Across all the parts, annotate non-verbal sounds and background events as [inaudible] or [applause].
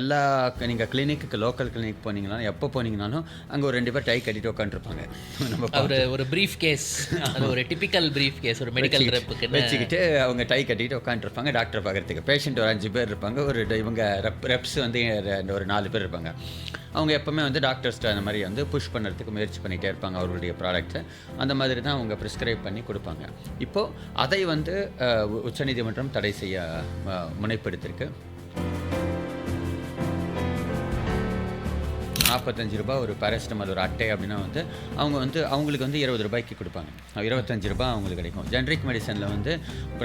எல்லா நீங்கள் கிளினிக்கு local clinic போனீங்கனாலும் எப்போ போனீங்கனாலும் அங்கே ஒரு ரெண்டு பேர் டை கட்டிட்டு உட்காந்துருப்பாங்க நம்ம அவர் ஒரு பிரீஃப் கேஸ் அது ஒரு டிபிக்கல் பிரீஃப் கேஸ் ஒரு மெடிக்கல் ரெப்புக்கு வச்சுக்கிட்டு அவங்க டை கட்டிட்டு உட்காந்துருப்பாங்க டாக்டர் பார்க்குறதுக்கு. பேஷண்ட் ஒரு அஞ்சு பேர் இருப்பாங்க ஒரு இவங்க ரெப் ரெப்ஸ் வந்து ஒரு நாலு பேர் இருப்பாங்க. அவங்க எப்போவுமே வந்து டாக்டர்ஸ்ட்டு அந்த மாதிரி வந்து புஷ் பண்ணுறதுக்கு முயற்சி பண்ணிகிட்டே இருப்பாங்க அவர்களுடைய ப்ராடக்ட்டை அந்த மாதிரி தான் அவங்க ப்ரிஸ்கிரைப் பண்ணி கொடுப்பாங்க. இப்போது அதை வந்து உச்சநீதிமன்றம் தடை செய்ய முனைப்பெடுத்திருக்கு. நாற்பத்தஞ்சு ரூபாய் ஒரு பேரசிட்டமால் ஒரு அட்டை அப்படின்னா வந்து அவங்க வந்து அவங்களுக்கு வந்து இருபது ரூபாய்க்கு கொடுப்பாங்க. இருபத்தஞ்சு ரூபாய் அவங்களுக்கு கிடைக்கும். ஜென்ரிக் மெடிசனில் வந்து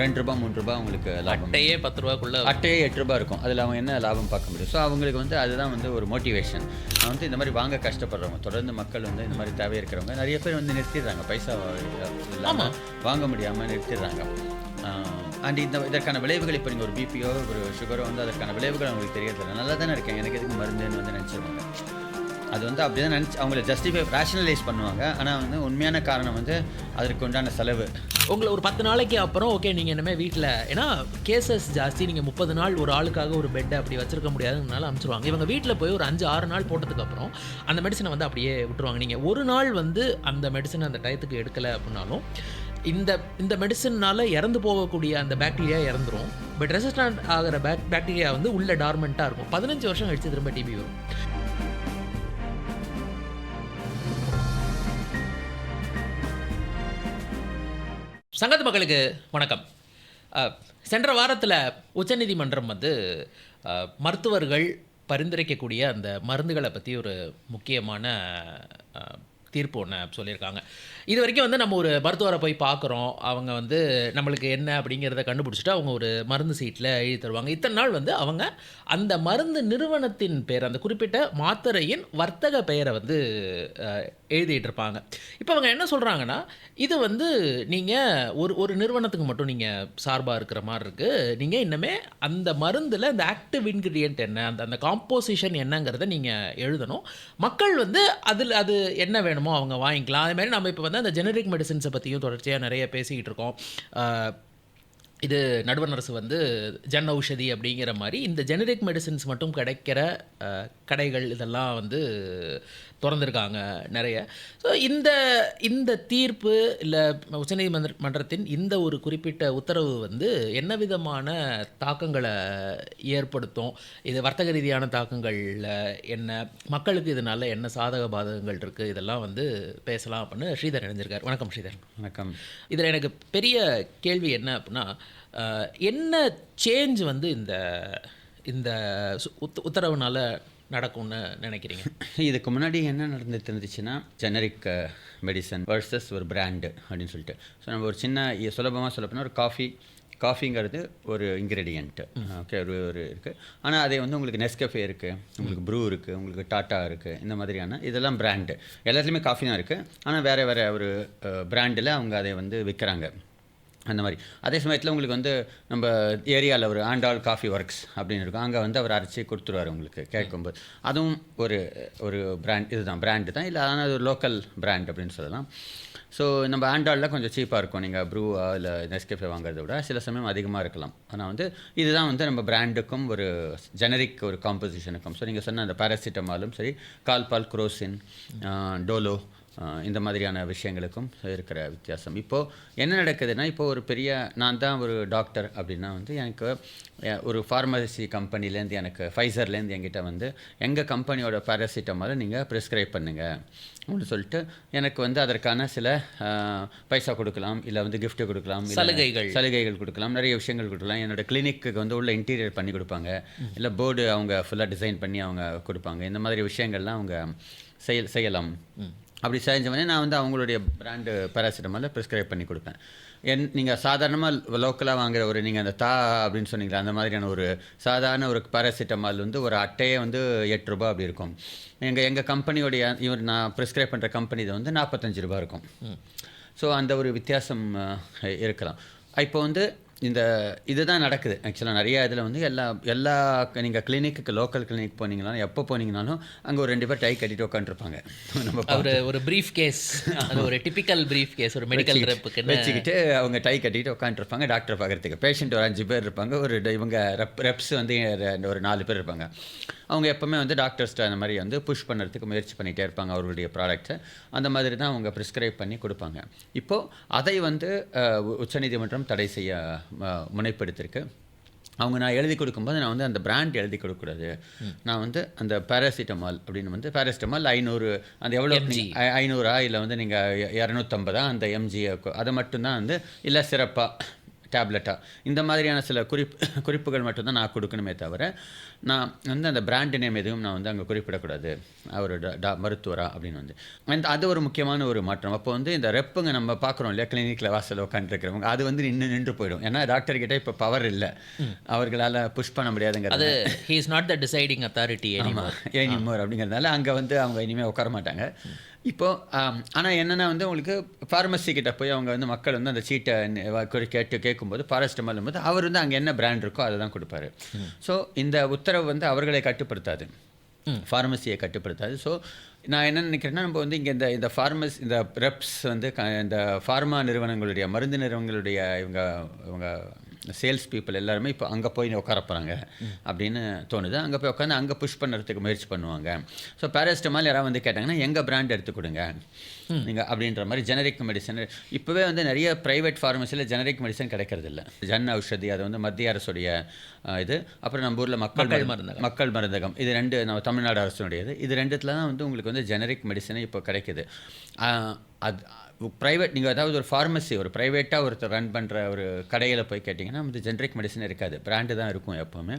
ரெண்டு ரூபாய் மூணு ரூபாய் அவங்களுக்கு லாபம். அட்டையே பத்து ரூபாக்குள்ள அட்டையே எட்டு ரூபாய் இருக்கும். அதில் அவங்க என்ன லாபம் பார்க்க முடியும்? ஸோ அவங்களுக்கு வந்து அதுதான் வந்து ஒரு மோட்டிவேஷன் வந்து இந்த மாதிரி வாங்க கஷ்டப்படுறவங்க தொடர்ந்து மக்கள் வந்து இந்த மாதிரி தேவை இருக்கிறவங்க நிறைய பேர் வந்து நிறுத்திடுறாங்க. பைசா இல்லாமல் வாங்க முடியாமல் நிறுத்திடுறாங்க. அண்ட் இந்த இதற்கான விளைவுகள் இப்போ நீங்கள் ஒரு பிபியோ ஒரு சுகரோ வந்து அதற்கான விளைவுகள் அவங்களுக்கு தெரியறதில்ல. நல்லா தானே இருக்கேன். எனக்கு எதுக்கு மருந்துன்னு வந்து நினச்சிருவாங்க. அது வந்து அப்படி தான் நினச்சி அவங்கள ஜஸ்டிஃபை ரேஷனலைஸ் பண்ணுவாங்க. ஆனால் வந்து உண்மையான காரணம் வந்து அதற்கு உண்டான செலவு. உங்களை ஒரு பத்து நாளைக்கு அப்புறம் ஓகே நீங்கள் இனிமேல் வீட்டில் ஏன்னா கேசஸ் ஜாஸ்தி நீங்கள் முப்பது நாள் ஒரு ஆளுக்காக ஒரு பெட்டை அப்படி வச்சிருக்க முடியாதுனால அனுப்பிச்சிருவாங்க இவங்க வீட்டில் போய் ஒரு அஞ்சு ஆறு நாள் போட்டதுக்கப்புறம் அந்த மெடிசனை வந்து அப்படியே விட்டுருவாங்க. நீங்கள் ஒரு நாள் வந்து அந்த மெடிசன் அந்த டயத்துக்கு எடுக்கலை அப்படின்னாலும் இந்த இந்த மெடிசன்னால் இறந்து போகக்கூடிய அந்த பாக்டீரியா இறந்துரும். பட் ரெசிஸ்டன்ட் ஆகிற பேக் பாக்டீரியா வந்து உள்ள டார்மெண்ட்டாக இருக்கும். பதினஞ்சு வருஷம் கழிச்சு திரும்ப டிபி வரும். சங்கத்து மக்களுக்கு வணக்கம். சென்ற வாரத்தில் உச்சநீதிமன்றம் வந்து மருத்துவர்கள் பரிந்துரைக்கக்கூடிய அந்த மருந்துகளை பற்றி ஒரு முக்கியமான தீர்ப்பு ஒன்று சொல்லியிருக்காங்க. இது வரைக்கும் வந்து நம்ம ஒரு மருத்துவரை போய் பார்க்குறோம். அவங்க வந்து நம்மளுக்கு என்ன அப்படிங்கிறத கண்டுபிடிச்சிட்டு அவங்க ஒரு மருந்து சீட்டில் எழுதி தருவாங்க. இத்தனை நாள் வந்து அவங்க அந்த மருந்து நிறுவனத்தின் பேர் அந்த குறிப்பிட்ட மாத்திரையின் வர்த்தக பெயரை வந்து எழுதிட்டு இருப்பாங்க. இப்போ அவங்க என்ன சொல்கிறாங்கன்னா இது வந்து நீங்கள் ஒரு ஒரு நிறுவனத்துக்கு மட்டும் நீங்கள் சார்பாக இருக்கிற மாதிரி இருக்குது நீங்கள் இன்னமே அந்த மருந்தில் அந்த ஆக்டிவ் இன்க்ரீடியன்ட் என்ன அந்த அந்த காம்போசிஷன் என்னங்கிறத நீங்கள் எழுதணும். மக்கள் வந்து அதில் அது என்ன வேணுமோ அவங்க வாங்கிக்கலாம். அதே மாதிரி நம்ம இப்போ வந்து அந்த ஜெனரிக் மெடிசின்ஸை பற்றியும் தொடர்ச்சியாக நிறைய பேசிக்கிட்டு இருக்கோம். இது நடுவர் அரசு வந்து ஜன் ஔஷதி அப்படிங்கிற மாதிரி இந்த ஜெனரிக் மெடிசின்ஸ் மட்டும் கிடைக்கிற கடைகள் இதெல்லாம் வந்து திறந்துருக்காங்க நிறைய. ஸோ இந்த இந்த தீர்ப்பு இல்லை உச்சநீதிமன்ற மன்றத்தின் இந்த ஒரு குறிப்பிட்ட உத்தரவு வந்து என்ன விதமான தாக்கங்களை ஏற்படுத்தும்? இது வர்த்தக ரீதியான தாக்கங்களில் என்ன? மக்களுக்கு இதனால என்ன சாதக பாதகங்கள் இருக்குது இதெல்லாம் வந்து பேசலாம் அப்படின்னு ஸ்ரீதர் இணைஞ்சிருக்கார் வணக்கம் ஸ்ரீதர் வணக்கம். இதில் எனக்கு பெரிய கேள்வி என்ன அப்படின்னா என்ன சேஞ்ச் வந்து இந்த இந்த சு- உத் உத்தரவுனால நடக்கும்னு நினைக்கிறீங்க? [laughs] இதுக்கு முன்னாடி என்ன நடந்துட்டு இருந்துச்சுன்னா ஜெனரிக் மெடிசன் வர்சஸ் ஒரு பிராண்டு அப்படின்னு சொல்லிட்டு. ஸோ நம்ம ஒரு சின்ன சுலபமாக சொல்ல போனால் ஒரு காஃபி காஃபிங்கிறது ஒரு இன்க்ரீடியண்ட்டு ஓகே ஒரு ஒரு இருக்குது ஆனால் அதே வந்து உங்களுக்கு நெஸ்கஃபே இருக்குது உங்களுக்கு ப்ரூ இருக்குது உங்களுக்கு டாட்டா இருக்குது இந்த மாதிரியான இதெல்லாம் பிராண்டு எல்லாத்துலேயுமே காஃபி தான் இருக்குது ஆனால் வேறு வேறு ஒரு பிராண்டில் அவங்க அதை வந்து விற்கிறாங்க அந்த மாதிரி. அதே சமயத்தில் உங்களுக்கு வந்து நம்ம ஏரியாவில் ஒரு ஆண்டாள் காஃபி ஒர்க்ஸ் அப்படின்னு இருக்கும். அங்கே வந்து அவர் அரைச்சி கொடுத்துருவார் உங்களுக்கு கேட்கும்போது. அதுவும் ஒரு ஒரு பிராண்ட் இதுதான் பிராண்டு தான். இல்லை ஆனால் அது ஒரு லோக்கல் பிராண்ட் அப்படின்னு சொல்லலாம். ஸோ நம்ம ஆண்டாளில் கொஞ்சம் சீப்பாக இருக்கும். நீங்கள் ப்ரூவா இல்லை நெஸ்கேஃபே வாங்குறதை விட சில சமயம் அதிகமாக இருக்கலாம். ஆனால் வந்து இதுதான் வந்து நம்ம பிராண்டுக்கும் ஒரு ஜெனரிக் ஒரு காம்போசிஷனுக்கும் ஸோ நீங்கள் சொன்ன அந்த பேராசிட்டமாலும் சரி கால்பால் குரோசின் டோலோ இந்த மாதிரியான விஷயங்களுக்கும் இருக்கிற வித்தியாசம். இப்போது என்ன நடக்குதுன்னா இப்போ ஒரு பெரிய நான் தான் ஒரு டாக்டர் அப்படின்னா வந்து எனக்கு ஒரு ஃபார்மசி கம்பெனிலேருந்து எனக்கு ஃபைசர்லேருந்து என்கிட்ட வந்து எங்கள் கம்பெனியோட பேராசிட்டமாலை நீங்கள் ப்ரிஸ்கிரைப் பண்ணுங்கள் அப்படின்னு சொல்லிட்டு எனக்கு வந்து அதற்கான சில பைசா கொடுக்கலாம் இல்லை வந்து gift கொடுக்கலாம் சலுகைகள். சலுகைகள் கொடுக்கலாம் நிறைய விஷயங்கள் கொடுக்கலாம். என்னோட கிளினிக்கு வந்து உள்ள இன்டீரியர் பண்ணி கொடுப்பாங்க. இல்லை போர்டு அவங்க ஃபுல்லாக டிசைன் பண்ணி அவங்க கொடுப்பாங்க. இந்த மாதிரி விஷயங்கள்லாம் அவங்க செய்ய செய்யலாம். அப்படி செஞ்சவொடனே நான் வந்து அவங்களுடைய பிராண்டு பேராசிட்டமால ப்ரிஸ்கிரைப் பண்ணி கொடுப்பேன். என் நீங்கள் சாதாரணமாக லோக்கலாக வாங்குற ஒரு நீங்கள் அந்த தா அப்படின்னு சொன்னீங்களா அந்த மாதிரியான ஒரு சாதாரண ஒரு பேராசிட்டமால் வந்து ஒரு அட்டையே வந்து எட்டு ரூபாய் அப்படி இருக்கும். எங்கள் எங்கள் கம்பெனியோடைய இவர் நான் ப்ரிஸ்கிரைப் பண்ணுற கம்பெனி இது வந்து நாற்பத்தஞ்சு ரூபாய் இருக்கும். ஸோ அந்த ஒரு வித்தியாசம் இருக்கலாம். இப்போ வந்து இந்த இதுதான் நடக்குது. ஆக்சுவலாக நிறைய இதில் வந்து எல்லா எல்லா நீங்கள் கிளினிக்கு லோக்கல் கிளினிக் போனீங்கனாலும் எப்போ போனீங்கனாலும் அங்கே ஒரு ரெண்டு பேர் டை கட்டிட்டு உட்காந்துருப்பாங்க நம்ம ஒரு ஒரு பிரீஃப் கேஸ் அது ஒரு டிபிக்கல் பிரீஃப் கேஸ் ஒரு மெடிக்கல் ரெப்புக்குன்னு வச்சுக்கிட்டு அவங்க டை கட்டிட்டு உட்காந்துருப்பாங்க டாக்டர் பார்க்குறதுக்கு. பேஷண்ட் ஒரு அஞ்சு பேர் இருப்பாங்க ஒரு இவங்க ரெப் ரெப்ஸ் வந்து ஒரு நாலு பேர் இருப்பாங்க. அவங்க எப்போவுமே வந்து டாக்டர்ஸ்ட்ட அந்த மாதிரி வந்து புஷ் பண்ணுறதுக்கு முயற்சி பண்ணிகிட்டே இருப்பாங்க அவர்களுடைய ப்ராடக்ட்ஸை அந்த மாதிரி தான் அவங்க ப்ரிஸ்கிரைப் பண்ணி கொடுப்பாங்க. இப்போது அதை வந்து உச்சநீதிமன்றம் தடை செய்ய முனைப்பெடுத்திருக்கு. அவங்க நான் எழுதி கொடுக்கும்போது நான் வந்து அந்த பிராண்ட் எழுதி கொடுக்கக்கூடாது. நான் வந்து அந்த பேராசிட்டமால் அப்படின்னு வந்து பேராசிட்டமால் ஐநூறு அந்த எவ்வளோ ஐநூறா இல்லை வந்து நீங்கள் இரநூத்தம்பதா அந்த எம்ஜி அதை மட்டும்தான் வந்து இல்லை சிறப்பாக டேப்லெட்டா இந்த மாதிரியான சில குறிப்பு குறிப்புகள் மட்டும்தான் நான் கொடுக்கணுமே தவிர நான் வந்து அந்த பிராண்ட் நேம் எதுவும் நான் வந்து அங்கே குறிப்பிடக்கூடாது. அவர் டா- மருத்துவரா அப்படின்னு வந்து. அந்த அது ஒரு முக்கியமான ஒரு மாற்றம். அப்போ வந்து இந்த ரெப்புங்க நம்ம பார்க்குறோம் இல்லையா? கிளினிக்கில் வாசல் உட்காந்துருக்கிறவங்க அது வந்து நின்று நின்று போயிடும். ஏன்னா டாக்டர் கிட்ட இப்போ பவர் இல்லை. அவர்களால் புஷ் பண்ண முடியாதுங்கிறது அது he is not the deciding authority any more anymore அப்படிங்கிறதுனால அங்கே வந்து அவங்க இனிமேல் உட்கார மாட்டாங்க. இப்போ ஆனால் என்னென்னா வந்து உங்களுக்கு ஃபார்மசி கிட்ட போய் அவங்க வந்து மக்கள் வந்து அந்த சீட்டை கேட்டு கேட்கும்போது பாராஸ்டமால் போது அவர் வந்து அங்கே என்ன பிராண்ட் இருக்கோ அதை தான் கொடுப்பாரு. ஸோ இந்த உத்தரவு வந்து அவர்களை கட்டுப்படுத்தாது. ஃபார்மசியை கட்டுப்படுத்தாது. ஸோ நான் என்ன நினைக்கிறேன்னா நம்ம வந்து இங்கே இந்த இந்த ஃபார்மஸ் இந்த ரெப்ஸ் வந்து க இந்த ஃபார்மா நிறுவனங்களுடைய மருந்து நிறுவனங்களுடைய இவங்க இவங்க சேல்ஸ் பீப்புள் எல்லாருமே இப்போ அங்கே போய் உட்கார போகிறாங்க அப்படின்னு தோணுது. அங்கே போய் உட்காந்து அங்கே புஷ் பண்ணுறதுக்கு முயற்சி பண்ணுவாங்க. ஸோ பேராஸ்டமால் யாராவது வந்து கேட்டாங்கன்னா எங்கள் பிராண்ட் எடுத்து கொடுங்க. நீங்கள் அப்படின்ற மாதிரி ஜெனரிக் மெடிசன் இப்போவே வந்து நிறைய ப்ரைவேட் ஃபார்மசியில் ஜெனரிக் மெடிசன் கிடைக்கிறது இல்ல. ஜன் ஔஷதி அது வந்து மத்திய அரசுடைய இது. அப்புறம் நம்ம ஊரில் மக்கள் மக்கள் மருந்து- மருந்தகம். மக்கள் மருந்தகம். இது ரெண்டு நம்ம தமிழ்நாடு அரசுடையது. இது ரெண்டுத்துல தான் வந்து உங்களுக்கு வந்து ஜெனரிக் மெடிசனே இப்போ கிடைக்குது. அது ப்ரைவேட் நீங்கள் அதாவது ஒரு ஃபார்மசி ஒரு ப்ரைவேட்டாக ஒருத்தர் ரன் பண்ணுற ஒரு கடையில் போய் கேட்டிங்கன்னா வந்து ஜெனரிக் மெடிசன் இருக்காது. பிராண்டு தான் இருக்கும் எப்போவுமே.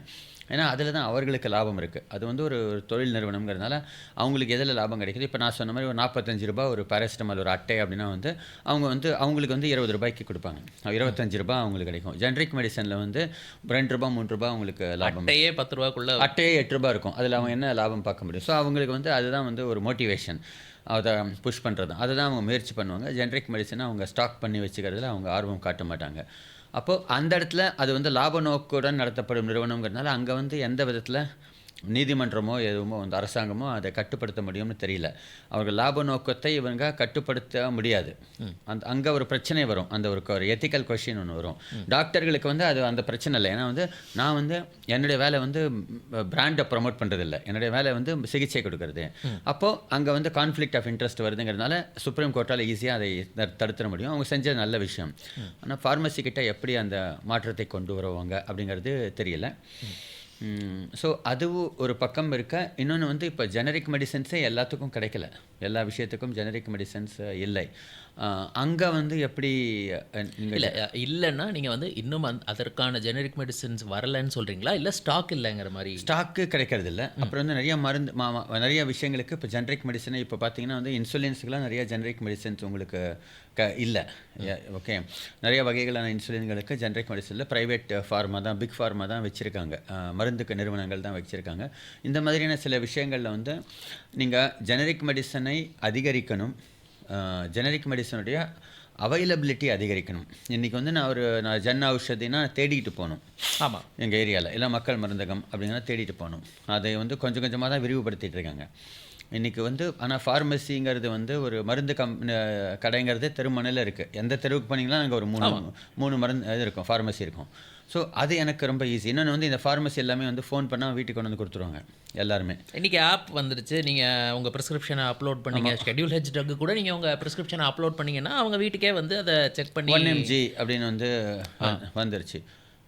ஏன்னா அதில் தான் அவர்களுக்கு லாபம் இருக்குது அது வந்து ஒரு தொழில் நிறுவனங்கிறதுனால அவங்களுக்கு எதில் லாபம் கிடைக்குது? இப்போ நான் சொன்ன மாதிரி ஒரு நாற்பத்தஞ்சு ரூபாய் ஒரு பேராசிட்டமால் ஒரு அட்டை அப்படின்னா வந்து அவங்க வந்து அவங்களுக்கு வந்து இருபது ரூபாய்க்கு கொடுப்பாங்க. இருபத்தஞ்சு ரூபாய் அவங்களுக்கு கிடைக்கும். ஜெனரிக் மெடிசனில் வந்து ரெண்டு ரூபாய் மூணு ரூபாய் அவங்களுக்கு லாபம் அட்டையே பத்து ரூபாக்குள்ள அட்டையே எட்டு ரூபாய் இருக்கும். அதில் அவங்க என்ன லாபம் பார்க்க முடியும்? ஸோ அவங்களுக்கு வந்து அதுதான் வந்து ஒரு மோட்டிவேஷன் அதை புஷ் பண்ணுறது அதுதான் அவங்க முயற்சி பண்ணுவாங்க. ஜென்ரிக் மெடிசனை அவங்க ஸ்டாக் பண்ணி வச்சுக்கிறதுல அவங்க ஆர்வம் காட்ட மாட்டாங்க. அப்போது அந்த இடத்துல அது வந்து லாப நோக்குடன் நடத்தப்படும் நிறுவனங்கிறதுனால அங்கே வந்து எந்த விதத்தில் நீதிமன்றமோ எதுவுமோ வந்து அரசாங்கமோ அதை கட்டுப்படுத்த முடியும்னு தெரியல. அவர்கள் லாப நோக்கத்தை இவங்க கட்டுப்படுத்த முடியாது. அந்த அங்கே ஒரு பிரச்சனை வரும். அந்த ஒரு ஒரு எத்திக்கல் கொஷின் ஒன்று வரும். டாக்டர்களுக்கு வந்து அது அந்த பிரச்சனை இல்லை. ஏன்னா வந்து நான் வந்து என்னுடைய வேலை வந்து பிராண்டை ப்ரமோட் பண்ணுறதில்ல என்னுடைய வேலை வந்து சிகிச்சை கொடுக்கறது. அப்போது அங்கே வந்து கான்ஃப்ளிக்ட் ஆஃப் இன்ட்ரெஸ்ட் வருதுங்கிறதுனால சுப்ரீம் கோர்ட்டால் ஈஸியாக அதை தடு- தடுத்துட முடியும். அவங்க செஞ்சது நல்ல விஷயம். ஆனால் ஃபார்மசி கிட்ட எப்படி அந்த மாற்றத்தை கொண்டு வருவாங்க அப்படிங்கிறது தெரியல. ஸோ அதுவும் ஒரு பக்கம் இருக்க? இன்னொன்று வந்து இப்போ ஜெனரிக் மெடிசன்ஸே எல்லாத்துக்கும் கிடைக்கல. எல்லா விஷயத்துக்கும் ஜெனரிக் மெடிசன்ஸ் இல்லை. அங்கே வந்து எப்படி நீங்கள் இல்ல இல்லைன்னா நீங்க வந்து இன்னும் அந்த- அதற்கான ஜெனரிக் மெடிசின்ஸ் வரலன்னு சொல்றீங்களா? இல்ல ஸ்டாக் இல்லைங்கிற மாதிரி? ஸ்டாக்கு கிடைக்கிறது இல்ல. அப்புறம் வந்து நிறைய மருந்து நிறைய விஷயங்களுக்கு இப்போ ஜெனரிக் மெடிசன் இப்போ பார்த்தீங்கன்னா வந்து இன்சுலின்ஸுக்கெலாம் நிறைய ஜெனரிக் மெடிசன்ஸ் உங்களுக்கு க இல்லை. ஓகே நிறைய வகைகளான இன்சுலின்களுக்கு ஜெனரிக் மெடிசனில் ப்ரைவேட் ஃபார்மா தான் பிக் ஃபார்மா தான் வச்சுருக்காங்க. மருந்துக்கு நிறுவனங்கள் தான் வச்சுருக்காங்க. இந்த மாதிரியான சில விஷயங்களில் வந்து நீங்கள் ஜெனரிக் மெடிசனை அதிகரிக்கணும். ஜெனரிக் மெடிசனுடைய அவைலபிலிட்டி அதிகரிக்கணும். இன்றைக்கி வந்து நான் ஒரு நான் ஜன் ஔஷதினா தேடிட்டு போகணும். ஆமா. எங்கள் ஏரியாவில் இல்லை மக்கள் மருந்தகம் அப்படிங்கிறத தேடிட்டு போகணும். அதை வந்து கொஞ்சம் கொஞ்சமாக தான் விரிவுபடுத்திட்டு இருக்காங்க. இன்றைக்கி வந்து ஆனால் ஃபார்மசிங்கிறது வந்து ஒரு மருந்து கம் கடைங்கிறது தெருமனையில் இருக்குது எந்த தெருவுக்கு போனீங்கன்னா அங்கே ஒரு மூணு மூணு மருந்து இது இருக்கும் ஃபார்மசி இருக்கும். ஸோ அது எனக்கு ரொம்ப ஈஸி இன்னொன்று வந்து இந்த ஃபார்மசி எல்லாமே வந்து ஃபோன் பண்ணால் வீட்டுக்கு கொண்டு வந்து கொடுத்துருவாங்க எல்லாருமே. இன்னைக்கு ஆப் வந்துருச்சு. நீங்க உங்க ப்ரிஸ்கிரிப்ஷனை அப்லோட் பண்ணீங்க. ஷெட்யூல் ஹெச் ட்ரக் கூட நீங்க உங்க ப்ரிஸ்கிரிப்ஷனை அப்லோட் பண்ணீங்கன்னா அவங்க வீட்டுக்கே வந்து அதை செக் பண்ணி ஒன் எம்ஜி அப்படின்னு வந்து வந்து- வந்துருச்சு.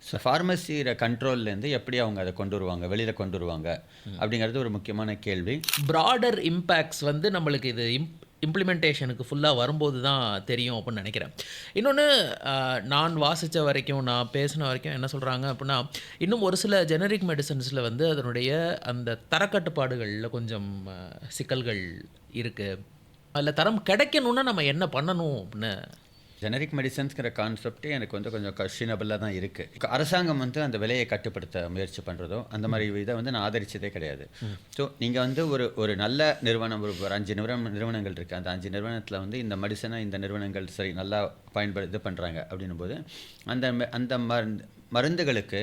ஸோ ஃபார்மசியோட கண்ட்ரோல்லேருந்து எப்படி அவங்க அதை கொண்டு வருவாங்க வெளியில் கொண்டு வருவாங்க அப்படிங்கிறது ஒரு முக்கியமான கேள்வி. ப்ராடர் இம்பேக்ட்ஸ் வந்து நம்மளுக்கு இது இம் இம்ப்ளிமெண்டேஷனுக்கு ஃபுல்லாக வரும்போது தான் தெரியும் அப்படின்னு நினைக்கிறேன். இன்னொன்று நான் வாசித்த வரைக்கும் நான் பேசின வரைக்கும் என்ன சொல்கிறாங்க அப்படின்னா இன்னும் ஒரு சில ஜெனரிக் மெடிசன்ஸில் வந்து அதனுடைய அந்த தரக்கட்டுப்பாடுகளில் கொஞ்சம் சிக்கல்கள் இருக்குது அதில் தரம் கிடைக்கணும்னா நம்ம என்ன பண்ணணும் அப்படின்னு ஜெனரிக் மெடிசன்ஸ்ங்கிற கான்செப்டே எனக்கு வந்து கொஞ்சம் கொஷினபிளாக தான் இருக்குது அரசாங்கம் வந்து அந்த விலையை கட்டுப்படுத்த முயற்சி பண்ணுறதோ அந்த மாதிரி இதை வந்து நான் ஆதரிச்சதே கிடையாது. ஸோ நீங்கள் வந்து ஒரு ஒரு நல்ல நிறுவனம் ஒரு ஒரு அஞ்சு நிறுவனம் நிறுவனங்கள் இருக்குது அந்த அஞ்சு நிறுவனத்தில் வந்து இந்த மெடிசனை இந்த நிறுவனங்கள் சரி நல்லா பயன்படு இது பண்ணுறாங்க அப்படின்னும் போது அந்த அந்த மருந்து மருந்துகளுக்கு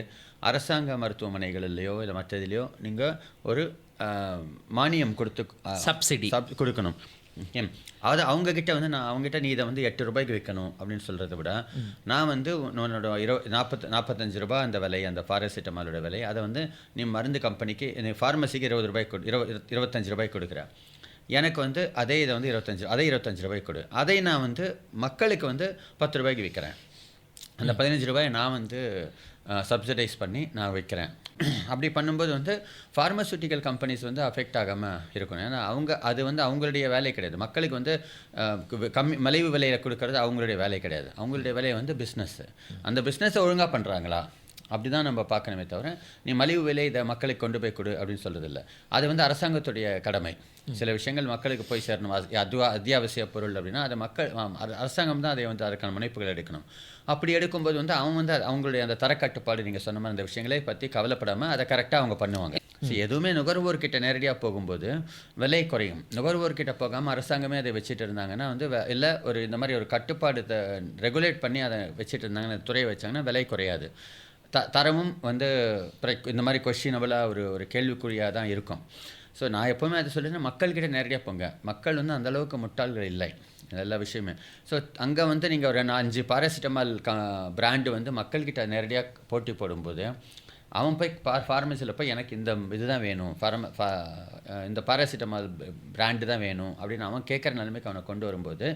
அரசாங்க மருத்துவமனைகளிலேயோ இல்லை மற்றதுலையோ நீங்கள் ஒரு மானியம் கொடுத்து சப்சிடி சப் கொடுக்கணும். அது அவங்கக்கிட்ட வந்து நான் அவங்ககிட்ட நீ இதை வந்து எட்டு ரூபாய்க்கு விற்கணும் அப்படின்னு சொல்கிறத விட நான் வந்து உன்னோட இரு நாற்பத்து நாற்பத்தஞ்சு ரூபாய் அந்த விலை அந்த பாராசிட்டமாலோட விலை அதை வந்து நீ மருந்து கம்பெனிக்கு ஃபார்மசிக்கு இருபது ரூபாய் கொடு இருபது இருபத்தஞ்சு ரூபாய் கொடுக்குற. எனக்கு வந்து அதே இதை வந்து இருபத்தஞ்சு அதே இருபத்தஞ்சு ரூபாய் கொடு. அதை நான் வந்து மக்களுக்கு வந்து பத்து ரூபாய்க்கு விற்கிறேன். அந்த பதினஞ்சு ரூபாயை நான் வந்து சப்சிடைஸ் பண்ணி நான் வைக்கிறேன். அப்படி பண்ணும்போது வந்து ஃபார்மசூட்டிக்கல் கம்பெனிஸ் வந்து அஃபெக்ட் ஆகாமல் இருக்கணும். ஏன்னா அவங்க அது வந்து அவங்களுடைய வேலை கிடையாது. மக்களுக்கு வந்து கம்மி மலிவு விலையில் கொடுக்கறது அவங்களுடைய வேலை கிடையாது. அவங்களுடைய வேலையை வந்து பிஸ்னஸ்ஸு அந்த பிஸ்னஸை ஒழுங்காக பண்ணுறாங்களா அப்படி தான் நம்ம பார்க்கணுமே தவிர நீ மலிவு விலை இதை மக்களுக்கு கொண்டு போய் கொடு அப்படின்னு சொல்கிறது இல்லை அது வந்து அரசாங்கத்துடைய கடமை. சில விஷயங்கள் மக்களுக்கு போய் சேரணும். அது அத்தியாவசிய பொருள் அப்படின்னா அதை மக்கள் அரசாங்கம் தான் அதை வந்து அதற்கான முனைப்புகள் எடுக்கணும். அப்படி எடுக்கும்போது வந்து அவன் வந்து அவங்களுடைய அந்த தரக்கட்டுப்பாடு நீங்கள் சொன்ன மாதிரி அந்த விஷயங்களை பற்றி கவலைப்படாமல் அதை கரெக்டாக அவங்க பண்ணுவாங்க. So, எதுவுமே நுகர்வோர்கிட்ட நேரடியாக போகும்போது விலை குறையும். நுகர்வோர்கிட்ட போகாமல் அரசாங்கமே அதை வச்சுட்டு இருந்தாங்கன்னா வந்து இல்லை ஒரு இந்த மாதிரி ஒரு கட்டுப்பாடு ரெகுலேட் பண்ணி அதை வச்சுட்டு இருந்தாங்கன்னா துறையை வச்சாங்கன்னா விலை குறையாது. த தரமும் வந்து இந்த மாதிரி கொஷினபிளாக ஒரு ஒரு கேள்விக்குறியாக தான் இருக்கும். ஸோ நான் எப்போவுமே அதை சொல்லினா மக்கள்கிட்ட நேரடியாக போங்க. மக்கள் வந்து அந்தளவுக்கு முட்டாள்கள் இல்லை. எல்லா விஷயமே. ஸோ அங்கே வந்து நீங்கள் ஒரு அஞ்சு பாராசிட்டமால் க பிராண்டு வந்து மக்கள்கிட்ட நேரடியாக போட்டி போடும்போது அவன் போய் பா ஃபார்மசியில் போய் எனக்கு இந்த இதுதான் வேணும். ஃபார்ம ஃபா இந்த பாராசிட்டமால் பிராண்டு தான் வேணும் அப்படின்னு அவன் கேட்குற நிலைமைக்கு அவனை கொண்டு வரும்போது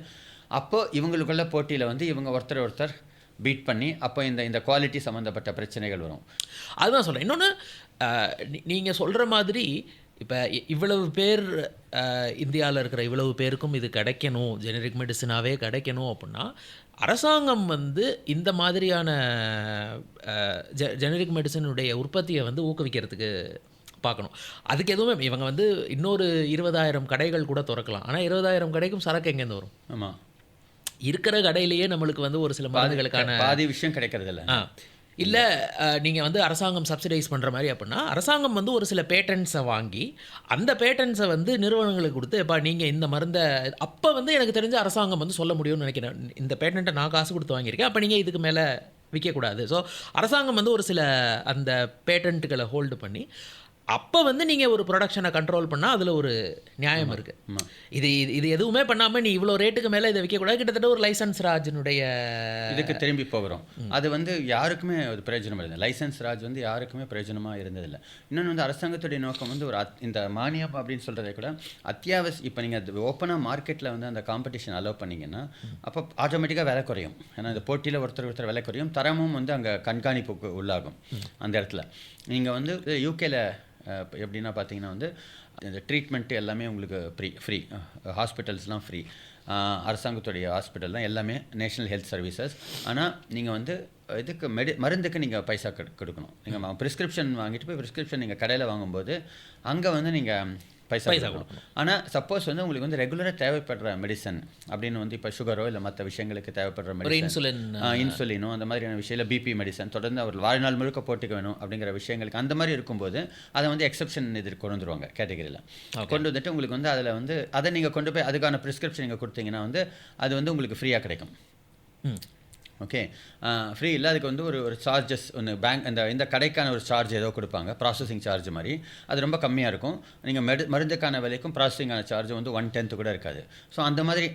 அப்போது இவங்களுக்குள்ள போட்டியில் வந்து இவங்க ஒருத்தர் ஒருத்தர் பீட் பண்ணி அப்போ இந்த இந்த குவாலிட்டி சம்மந்தப்பட்ட பிரச்சனைகள் வரும். அதுதான் சொல்கிறேன் இன்னொன்று நீங்கள் சொல்கிற மாதிரி இப்போ இவ்வளவு பேர் இந்தியாவில் இருக்கிற இவ்வளவு பேருக்கும் இது கிடைக்கணும் ஜெனரிக் மெடிசனாகவே கிடைக்கணும் அப்படின்னா அரசாங்கம் வந்து இந்த மாதிரியான ஜெனரிக் மெடிசனுடைய உற்பத்தியை வந்து ஊக்குவிக்கிறதுக்கு பார்க்கணும். அதுக்கு எதுவுமே இவங்க வந்து இன்னொரு இருபதாயிரம் கடைகள் கூட திறக்கலாம். ஆனால் இருபதாயிரம் கடைக்கும் சரக்கு எங்கேருந்து வரும்? ஆமாம் இருக்கிற கடையிலேயே நம்மளுக்கு வந்து ஒரு சில மருந்துகளுக்கான பாதி விஷயம் கிடைக்கிறது இல்லை இல்லை நீங்கள் வந்து அரசாங்கம் சப்சிடைஸ் பண்ணுற மாதிரி அப்படின்னா அரசாங்கம் வந்து ஒரு சில பேட்டன்ஸை வாங்கி அந்த பேட்டன்ஸை வந்து நிறுவனங்களுக்கு கொடுத்து எப்பா நீங்கள் இந்த மருந்தை அப்போ வந்து எனக்கு தெரிஞ்ச அரசாங்கம் வந்து சொல்ல முடியும்னு நினைக்கிறேன். இந்த பேட்டன்ட்டை நான் காசு கொடுத்து வாங்கியிருக்கேன். அப்போ நீங்கள் இதுக்கு மேலே விற்கக்கூடாது ஸோ அரசாங்கம் வந்து ஒரு சில அந்த பேட்டன்ட்டுகளை ஹோல்டு பண்ணி அப்போ வந்து நீங்கள் ஒரு ப்ரொடக்ஷனை கண்ட்ரோல் பண்ணால் அதில் ஒரு நியாயம் இருக்குது. இது இது- எதுவுமே பண்ணாமல் நீ இவ்வளோ ரேட்டுக்கு மேலே இதை விற்கக்கூடாது கிட்டத்தட்ட ஒரு லைசன்ஸ் ராஜினுடைய இதுக்கு திரும்பி போகிறோம். அது வந்து யாருக்குமே அது பிரயோஜனம் இல்லை. லைசன்ஸ் ராஜ் வந்து யாருக்குமே பிரயோஜனமாக இருந்ததில்லை. இன்னொன்று வந்து அரசாங்கத்துடைய நோக்கம் வந்து ஒரு அத்- இந்த மானியம் அப்படின்னு சொல்கிறதை கூட அத்தியாவசிய இப்போ நீங்கள் ஓப்பனாக மார்க்கெட்டில் வந்து அந்த காம்படிஷன் அலோவ் பண்ணீங்கன்னா அப்போ ஆட்டோமேட்டிக்காக விலை குறையும். ஏன்னா இந்த போட்டியில் ஒருத்தர் ஒருத்தர் விலை குறையும். தரமும் வந்து அங்கே கண்காணிப்புக்கு உள்ளாகும். அந்த இடத்துல. நீங்கள் வந்து யூகேல எப்படின்னா பார்த்தீங்கன்னா வந்து இந்த ட்ரீட்மெண்ட்டு எல்லாமே உங்களுக்கு ஃப்ரீ ஃப்ரீ ஹாஸ்பிட்டல்ஸ்லாம் ஃப்ரீ அரசாங்கத்துடைய ஹாஸ்பிட்டல் தான் எல்லாமே நேஷனல் ஹெல்த் சர்வீசஸ் ஆனால் நீங்கள் வந்து இதுக்கு மெடி மருந்துக்கு நீங்கள் பைசா கொடு- கொடுக்கணும். நீங்கள் ப்ரிஸ்கிரிப்ஷன் வாங்கிட்டு போய் ப்ரிஸ்கிரிப்ஷன் நீங்கள் கடையில் வாங்கும்போது அங்கே வந்து நீங்கள் பைசா பைசா கொடுக்கணும். ஆனால் சப்போஸ் வந்து உங்களுக்கு வந்து ரெகுலராக தேவைப்படுற மெடிசன் அப்படின்னு வந்து இப்போ சுகரோ இல்லை மற்ற விஷயங்களுக்கு தேவைப்படுற மெடிசன் இன்சுலின் இன்சுலினோ அந்த மாதிரியான விஷயம் பிபி மெடிசன் தொடர்ந்து அவர் வாழ்நாள் முழுக்க போட்டுக்க வேணும் அப்படிங்கிற விஷயங்களுக்கு அந்த மாதிரி இருக்கும்போது அதை வந்து எக்ஸப்ஷன் இது கொண்டு வந்துருவாங்க கேட்டகரியில் கொண்டு வந்துட்டு உங்களுக்கு வந்து அதில் வந்து அதை நீங்கள் கொண்டு போய் அதுக்கான ப்ரிஸ்கிரிப்ஷன் நீங்கள் கொடுத்தீங்கன்னா வந்து அது வந்து உங்களுக்கு ஃப்ரீயாக கிடைக்கும். ஓகே ஃப்ரீ இல்லை அதுக்கு வந்து ஒரு ஒரு சார்ஜஸ் ஒன்று பேங்க் அந்த இந்த கடைக்கான ஒரு சார்ஜ் ஏதோ கொடுப்பாங்க. ப்ராசஸிங் சார்ஜ் மாதிரி. அது ரொம்ப கம்மியாக இருக்கும். நீங்கள் மெடு மருந்துக்கான விலைக்கும் ப்ராசஸிங்கான சார்ஜ் வந்து ஒன் டென்த்து கூட இருக்காது. ஸோ அந்த மாதிரி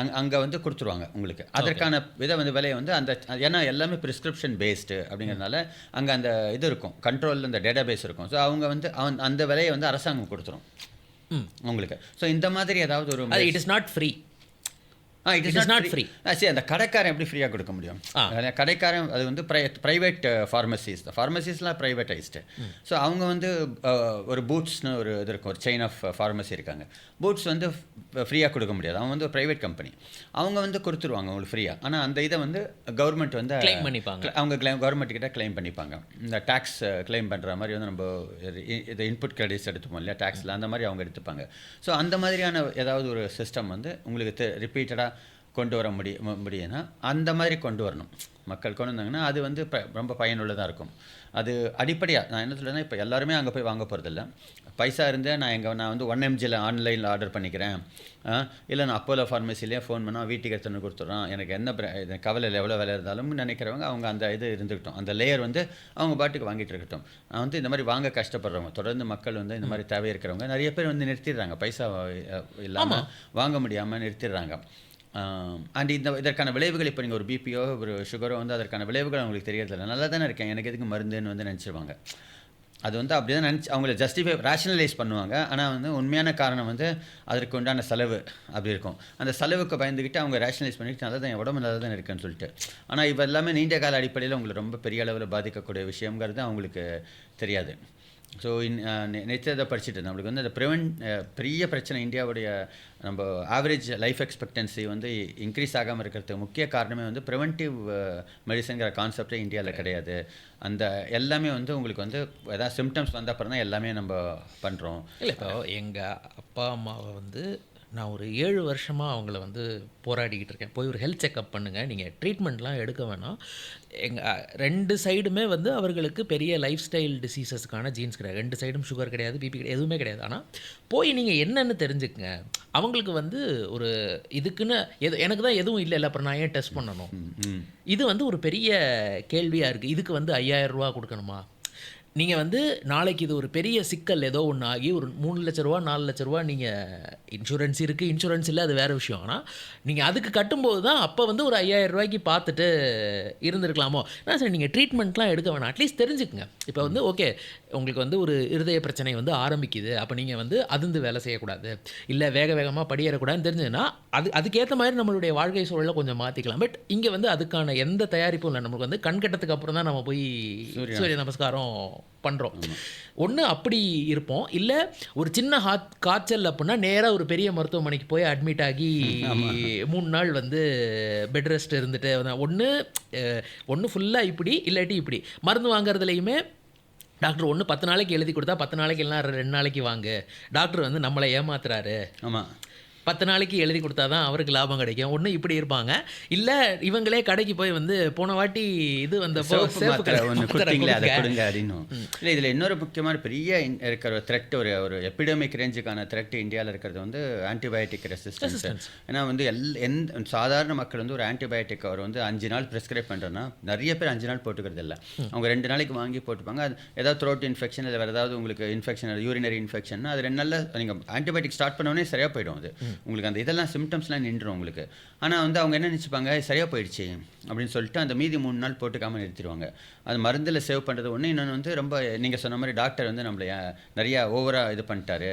அங்கே அங்கே வந்து கொடுத்துருவாங்க உங்களுக்கு. அதற்கான இதை வந்து விலையை வந்து அந்த ஏன்னா எல்லாமே ப்ரிஸ்கிரிப்ஷன் பேஸ்டு அப்படிங்கிறதுனால அங்கே அந்த இது இருக்கும். கண்ட்ரோலில் அந்த டேட்டா பேஸ் இருக்கும். ஸோ அவங்க வந்து அவன் அந்த விலையை வந்து அரசாங்கம் கொடுத்துரும். உங்களுக்கு. ஸோ இந்த மாதிரி ஏதாவது ஒரு it is not free it is not free. சரி அந்த கடைக்காரன் எப்படி ஃப்ரீயாக கொடுக்க முடியும்? கடைக்காரன் அது வந்து ப்ரைவேட் ஃபார்மசிஸ் ஃபார்மசிஸ்லாம் ப்ரைவேட்டைஸ்டு ஸோ அவங்க வந்து அஹ், ஒரு பூட்ஸ்னு ஒரு இது இருக்கும் ஒரு செயின் ஆஃப் ஃபார்மசி இருக்காங்க. பூட்ஸ் வந்து ஃப்ரீயாக கொடுக்க முடியாது. அவங்க வந்து ஒரு ப்ரைவேட் கம்பெனி அவங்க வந்து கொடுத்துருவாங்க உங்களுக்கு ஃப்ரீயாக ஆனால் அந்த இதை வந்து கவர்மெண்ட் வந்து Claim பண்ணிப்பாங்க. அவங்க கிளைம் கவர்மெண்ட் கிட்ட கிளைம் பண்ணிப்பாங்க. இந்த டேக்ஸ் கிளைம் பண்ணுற மாதிரி வந்து நம்ம இது இன்புட் கிரெடிட்ஸ் எடுத்துப்போம் இல்லையா? டேக்ஸில் அந்த மாதிரி அவங்க எடுத்துப்பாங்க. ஸோ அந்த மாதிரியான ஏதாவது ஒரு சிஸ்டம் வந்து உங்களுக்கு ரிப்பீட்டடாக கொண்டு வர முடிய முடியும்னா அந்த மாதிரி கொண்டு வரணும். மக்கள் கொண்டு வந்தாங்கன்னா அது வந்து ப ரொம்ப பயனுள்ளதாக இருக்கும். அது அடிப்படையாக நான் என்ன சொல்கிறேன்னா இப்போ எல்லாருமே அங்கே போய் வாங்க போகிறதில்ல பைசா இருந்தால் நான் எங்கே நான் வந்து ஒன் எம்ஜியில் ஆன்லைனில் ஆர்டர் பண்ணிக்கிறேன். இல்லை நான் அப்போலோ ஃபார்மசிலேயே ஃபோன் பண்ணால் வீட்டுக்கு எடுத்துன்னு கொடுத்துட்றோம். எனக்கு என்ன கவலையில் எவ்வளோ விலை இருந்தாலும் நினைக்கிறவங்க அவங்க அந்த இது இருந்துக்கிட்டோம் அந்த லேயர் வந்து அவங்க பாட்டுக்கு வாங்கிட்டு இருக்கட்டும். நான் வந்து இந்த மாதிரி வாங்க கஷ்டப்படுறவங்க தொடர்ந்து மக்கள் வந்து இந்த மாதிரி தேவை இருக்கிறவங்க நிறைய பேர் வந்து நிறுத்திடுறாங்க. பைசா இல்லாமல் வாங்க முடியாமல் நிறுத்திடுறாங்க. அண்ட் இந்த இதற்கான விளைவுகள் இப்போ நீங்கள் ஒரு பிபியோ ஒரு சுகரோ வந்து அதற்கான விளைவுகள் அவங்களுக்கு தெரியறதில்ல. நல்லா தானே இருக்கேன். எனக்கு எதுக்கு மருந்துன்னு வந்து நினச்சிருவாங்க. அது வந்து அப்படி தான் நினச்சி அவங்கள ஜஸ்டிஃபை ரேஷனலைஸ் பண்ணுவாங்க. ஆனால் வந்து உண்மையான காரணம் வந்து அதற்கு உண்டான செலவு அப்படி இருக்கும். அந்த செலவுக்கு பயந்துக்கிட்டு அவங்க ரேஷனலைஸ் பண்ணிக்கிட்டு நல்லா தான் என் உடம்பு நல்லா தான் இருக்குன்னு சொல்லிட்டு. ஆனால் இவ எல்லாமே நீண்ட கால அடிப்படையில் உங்களுக்கு ரொம்ப பெரிய அளவில் பாதிக்கக்கூடிய விஷயங்கிறது அவங்களுக்கு தெரியாது. ஸோ இன் நேற்று அதை படிச்சுட்டு இருந்தேன். நம்மளுக்கு வந்து அந்த ப்ரிவென்ட் பெரிய பிரச்சனை இந்தியாவுடைய நம்ம ஆவரேஜ் லைஃப் எக்ஸ்பெக்டன்சி வந்து இன்க்ரீஸ் ஆகாமல் இருக்கிறதுக்கு முக்கிய காரணமே வந்து ப்ரிவென்டிவ் மெடிசன்கிற கான்செப்டே இந்தியாவில் கிடையாது. அந்த எல்லாமே வந்து உங்களுக்கு வந்து ஏதாவது சிம்டம்ஸ் வந்த அப்புறம் தான் எல்லாமே நம்ம பண்ணுறோம் இல்லை இப்போ எங்கள் அப்பா அம்மாவை வந்து நான் ஒரு ஏழு வருஷமாக அவங்கள வந்து போராடிக்கிட்டு இருக்கேன். போய் ஒரு ஹெல்த் செக்கப் பண்ணுங்கள் நீங்கள் ட்ரீட்மெண்ட்லாம் எடுக்க வேணாம். எங்கள் ரெண்டு சைடுமே வந்து அவர்களுக்கு பெரிய லைஃப் ஸ்டைல் டிசீசஸ்க்கான ஜீன்ஸ் கிடையாது. ரெண்டு சைடும் சுகர் கிடையாது பிபி கிடையாது எதுவுமே கிடையாது. ஆனால் போய் நீங்கள் என்னென்னு தெரிஞ்சுக்கங்க. அவங்களுக்கு வந்து ஒரு இதுக்குன்னு எது எனக்கு தான் எதுவும் இல்லை இல்லை அப்புறம் நான் ஏன் டெஸ்ட் பண்ணணும்? இது வந்து ஒரு பெரிய கேள்வியாக இருக்குது இதுக்கு வந்து 5000 ரூபா கொடுக்கணுமா? நீங்கள் வந்து நாளைக்கு இது ஒரு பெரிய சிக்கல் ஏதோ ஒன்று ஆகி ஒரு மூணு லட்ச ரூபா நாலு லட்ச ரூபா நீங்கள் இன்சூரன்ஸ் இருக்குது இன்சூரன்ஸ் இல்லை அது வேறு விஷயம். ஆனால் நீங்கள் அதுக்கு கட்டும்போது தான் அப்போ வந்து ஒரு 5000 ரூபாய்க்கு பார்த்துட்டு இருந்திருக்கலாமோ? நான் சரி நீங்கள் ட்ரீட்மெண்ட்லாம் எடுக்க வேணாம். அட்லீஸ்ட் தெரிஞ்சுக்குங்க. இப்போ வந்து ஓகே உங்களுக்கு வந்து ஒரு இருதய பிரச்சனை வந்து ஆரம்பிக்குது. அப்போ நீங்கள் வந்து அதிர்ந்து வேலை செய்யக்கூடாது. இல்லை வேக வேகமாக படியேறக்கூடாதுன்னு தெரிஞ்சதுன்னா அது அதுக்கேற்ற மாதிரி நம்மளுடைய வாழ்க்கை சூழலை கொஞ்சம் மாற்றிக்கலாம் பட் இங்கே வந்து அதுக்கான எந்த தயாரிப்பும் இல்லை. நமக்கு வந்து கண்கட்டத்துக்கு அப்புறம் தான் நம்ம போய் சூரிய நமஸ்காரம் பண்ணுறோம் ஒன்று அப்படி இருப்போம். இல்லை ஒரு சின்ன ஹாத் காய்ச்சல் அப்படின்னா நேராக ஒரு பெரிய மருத்துவமனைக்கு போய் அட்மிட் ஆகி மூணு நாள் வந்து பெட் ரெஸ்ட் இருந்துட்டு ஒன்று ஒன்று ஃபுல்லாக இப்படி இல்லாட்டி இப்படி. மருந்து வாங்குறதுலையுமே டாக்டர் ஒன்று பத்து நாளைக்கு எழுதி கொடுத்தா பத்து நாளைக்கு இல்லைனா ரெண்டு நாளைக்கு வாங்கு. டாக்டர் வந்து நம்மளை ஏமாத்துறாரு. ஆமாம் பத்து நாளைக்கு எழுதி கொடுத்தா தான் அவருக்கு லாபம் கிடைக்கும். ஒன்று இப்படி இருப்பாங்க. இல்லை இவங்களே கடைக்கு போய் வந்து போன வாட்டி இது வந்தப்போ இல்லை இதில் இன்னொரு முக்கியமான பெரிய இருக்கிற த்ரெட் ஒரு ஒரு எபிடமிக் ரேஞ்சுக்கான த்ரெட் இந்தியாவில் இருக்கிறது வந்து ஆன்டிபயோட்டிக் ரெசிஸ்டன்ஸ் ஏன்னா வந்து எல் எந்த சாதாரண மக்கள் வந்து ஒரு ஆன்டிபயோட்டிக் அவர் வந்து அஞ்சு நாள் ப்ரிஸ்கிரைப் பண்ணுறோன்னா நிறைய பேர் அஞ்சு நாள் போட்டுக்கிறது இல்லை. அவங்க ரெண்டு நாளைக்கு வாங்கி போட்டுப்பாங்க. அது ஏதாவது த்ரோட் இன்ஃபெக்ஷன் இல்லை வேறு ஏதாவது உங்களுக்கு இன்ஃபெக்ஷன் யூரினரி இன்ஃபெக்ஷன் அது ரெண்டு நாளில் நீங்கள் ஆன்டிபயோட்டிக் ஸ்டார்ட் பண்ணோடனே சரியாக போயிடும் அது. உங்களுக்கு அந்த இதெல்லாம் சிம்டம்ஸ்லாம் நின்றுடும் உங்களுக்கு. ஆனால் வந்து அவங்க என்ன நினச்சிப்பாங்க? சரியாக போயிடுச்சு அப்படின்னு சொல்லிட்டு அந்த மீதி மூணு நாள் போட்டுக்காமல் நிறுத்திடுவாங்க. அது மருந்தில் சேவ் பண்ணுறது ஒன்று இன்னொன்று வந்து ரொம்ப நீங்கள் சொன்ன மாதிரி டாக்டர் வந்து நம்மளை நிறையா ஓவராக இது பண்ணிட்டாரு.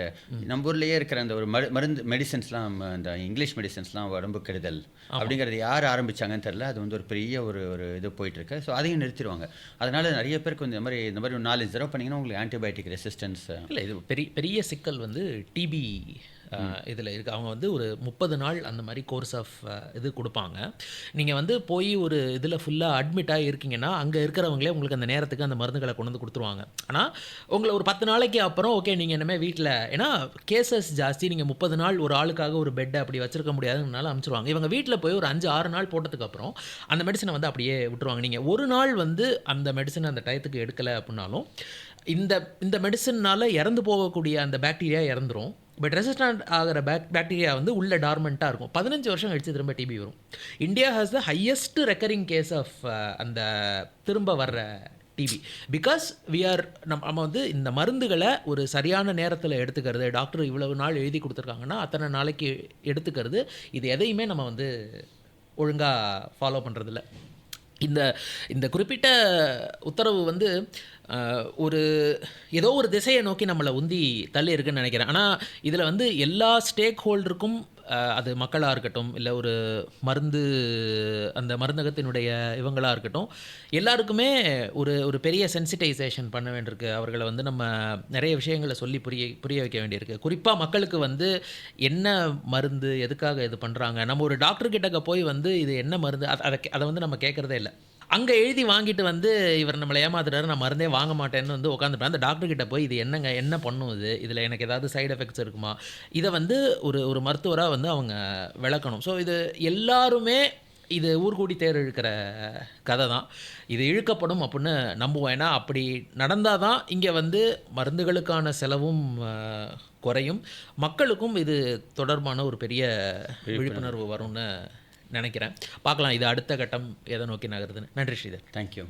நம்ம ஊர்லேயே இருக்கிற அந்த ஒரு மரு மருந்து மெடிசன்ஸ்லாம் அந்த இங்கிலீஷ் மெடிசன்ஸ்லாம் உடம்பு கெடுதல். அப்படிங்கிறது யார் ஆரம்பிச்சாங்கன்னு தெரில அது வந்து ஒரு பெரிய ஒரு ஒரு இது போயிட்டுருக்கு. ஸோ அதையும் நிறுத்திடுவாங்க. அதனால நிறைய பேருக்கு இந்த மாதிரி இந்த மாதிரி ஒரு நாலஞ்சு தடவை பண்ணிங்கன்னா உங்களுக்கு ஆன்டிபயோட்டிக் ரெசிஸ்டன்ஸ் இல்லை இது பெரிய பெரிய சிக்கல் வந்து டிபி இதில் இருக்குது அவங்க வந்து ஒரு முப்பது நாள் அந்த மாதிரி கோர்ஸ் ஆஃப் இது கொடுப்பாங்க. நீங்கள் வந்து போய் ஒரு இதில் ஃபுல்லாக அட்மிட்டாக இருக்கீங்கன்னா அங்கே இருக்கிறவங்களே உங்களுக்கு அந்த நேரத்துக்கு அந்த மருந்துகளை கொண்டு வந்து கொடுத்துருவாங்க. ஆனால் உங்களை ஒரு பத்து நாளைக்கு அப்புறம் ஓகே நீங்கள் இனிமேல் வீட்டில் ஏன்னா கேசஸ் ஜாஸ்தி. நீங்கள் முப்பது நாள் ஒரு ஆளுக்காக ஒரு பெட்டை அப்படி வச்சிருக்க முடியாதுனால அனுப்பிச்சிருவாங்க. இவங்க வீட்டில் போய் ஒரு அஞ்சு ஆறு நாள் போட்டதுக்கு அப்புறம் அந்த மெடிசனை வந்து அப்படியே விட்டுருவாங்க. நீங்கள் ஒரு நாள் வந்து அந்த மெடிசனை அந்த டயத்துக்கு எடுக்கலை அப்படின்னாலும் இந்த இந்த மெடிசன்னால் இறந்து போகக்கூடிய அந்த பாக்டீரியா இறந்துரும். பட் ரெசிஸ்டன்ட் ஆகிற பேக் பேக்டீரியா வந்து உள்ள டார்மெண்ட்டாக இருக்கும். பதினஞ்சு வருஷம் கழிச்சு திரும்ப டிபி வரும். India has the highest recurring case of அந்த திரும்ப வர்ற டிபி பிகாஸ் வி ஆர் நம்ம நம்ம வந்து இந்த மருந்துகளை ஒரு சரியான நேரத்தில் எடுத்துக்கிறது டாக்டர் இவ்வளவு நாள் எழுதி கொடுத்துருக்காங்கன்னா அத்தனை நாளைக்கு எடுத்துக்கிறது இது எதையுமே நம்ம வந்து ஒழுங்காக ஃபாலோ பண்ணுறதில்ல இந்த இந்த குறிப்பிட்ட உத்தரவு வந்து ஒரு ஏதோ ஒரு திசையை நோக்கி நம்மளை உந்தி தள்ளி இருக்குன்னு நினைக்கிறேன். ஆனால் இதில் வந்து எல்லா ஸ்டேக் ஹோல்டருக்கும் அது மக்களாக இருக்கட்டும் இல்லை ஒரு மருந்து அந்த மருந்தகத்தினுடைய இவங்களாக இருக்கட்டும் எல்லாருக்குமே ஒரு ஒரு பெரிய சென்சிட்டைசேஷன் பண்ண வேண்டியிருக்கு. அவர்களை வந்து நம்ம நிறைய விஷயங்களை சொல்லி புரிய புரிய வைக்க வேண்டியிருக்கு. குறிப்பாக மக்களுக்கு வந்து என்ன மருந்து எதுக்காக இது பண்ணுறாங்க நம்ம ஒரு டாக்டர் கிட்டக்க போய் வந்து இது என்ன மருந்து அதை அதை வந்து நம்ம கேட்குறதே இல்லை. அங்கே எழுதி வாங்கிட்டு வந்து இவர் நம்மளை ஏமாத்துறாரு நான் மருந்தே வாங்க மாட்டேன்னு வந்து உட்காந்துப்பேன் அந்த டாக்டர் கிட்ட போய் இது என்னங்க என்ன பண்ணும் இது? இதில் எனக்கு ஏதாவது சைடு எஃபெக்ட்ஸ் இருக்குமா? இதை வந்து ஒரு ஒரு மருத்துவராக வந்து அவங்க விளக்கணும். ஸோ இது எல்லாருமே இது ஊர்கூடி தேர் இழுக்கிற கதை தான். இது இழுக்கப்படும் அப்படின்னு நம்புவோம். ஏன்னா அப்படி நடந்தால் தான் இங்கே வந்து மருந்துகளுக்கான செலவும் குறையும். மக்களுக்கும் இது தொடர்பான ஒரு பெரிய விழிப்புணர்வு வரும்னு நினைக்கிறேன். பார்க்கலாம் இது அடுத்த கட்டம் எதை நோக்கி நகருதுன்னு. நன்றி ஸ்ரீதர். தேங்க்யூ